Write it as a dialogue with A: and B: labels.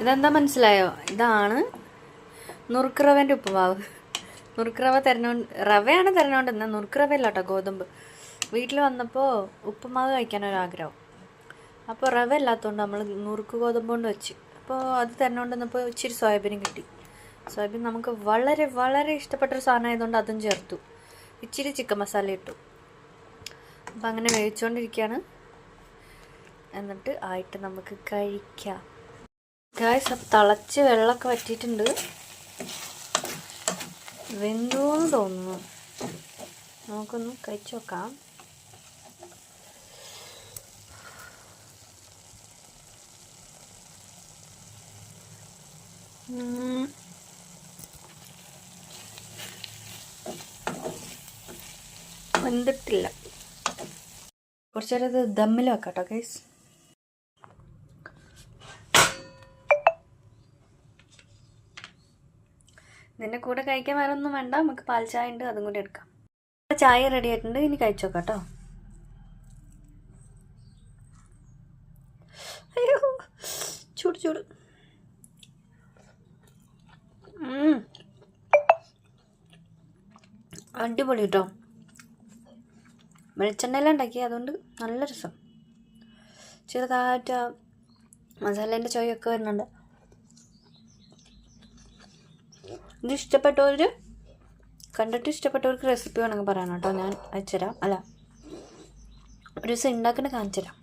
A: ഇതെന്താ മനസ്സിലായോ? ഇതാണ് നുറുക്കിറവന്റെ ഉപ്പുമാവ്. നുറുക്കിറവ തരണോണ്ട് റവയാണ് തരണോണ്ട് എന്നാൽ റവ കേട്ടോ ഗോതമ്പ്. വീട്ടിൽ വന്നപ്പോൾ ഉപ്പുമാവ് കഴിക്കാനൊരാഗ്രഹം. അപ്പോൾ റവ ഇല്ലാത്തതുകൊണ്ട് നമ്മൾ നുറുക്ക് ഗോതമ്പ് കൊണ്ട് വെച്ച്. അപ്പോൾ അത് തരണോണ്ട് വന്നപ്പോൾ ഇച്ചിരി സോയാബീനും കിട്ടി. സോയാബീൻ നമുക്ക് വളരെ വളരെ ഇഷ്ടപ്പെട്ട ഒരു സാധനം ആയതുകൊണ്ട് അതും ചേർത്തു. ഇച്ചിരി ചിക്കൻ മസാല ഇട്ടു. അപ്പം അങ്ങനെ വേവിച്ചുകൊണ്ടിരിക്കുകയാണ് എന്നിട്ട് ആയിട്ട് നമുക്ക് കഴിക്കാം. ഗായ്സ് അപ്പം തിളച്ച് വെള്ളമൊക്കെ വറ്റിയിട്ടുണ്ട്. വെന്തോന്ന് തോന്നുന്നു. നമുക്കൊന്ന് കഴിച്ചു നോക്കാം. വെന്തിട്ടില്ല. കുറച്ചേരം ഇത് ദമ്മിൽ വെക്കാം കേട്ടോ ഗൈസ് നിന്റെ കൂടെ കഴിക്കാൻ വേറെ ഒന്നും വേണ്ട. നമുക്ക് പാൽ ചായ ഉണ്ട് അതും കൂടി എടുക്കാം. ചായ റെഡി ആയിട്ടുണ്ട്. ഇനി കഴിച്ചു നോക്കാം കേട്ടോ. അയ്യോ ചൂട് ചൂട്. അടിപൊളി കേട്ടോ വെളിച്ചെണ്ണയിലാണ് ഉണ്ടാക്കി അതുകൊണ്ട് നല്ല രസം. ചെറുതായിട്ട് മസാലേന്റെ ചോയൊക്കെ വരുന്നുണ്ട്. ഇത് ഇഷ്ടപ്പെട്ടവർ കണ്ടിട്ട് ഇഷ്ടപ്പെട്ടവർക്ക് റെസിപ്പി വേണമെങ്കിൽ പറയണം കേട്ടോ. ഞാൻ അയച്ചുതരാം. അല്ല ഒരു ദിവസം ഉണ്ടാക്കുന്ന കാണിച്ചു തരാം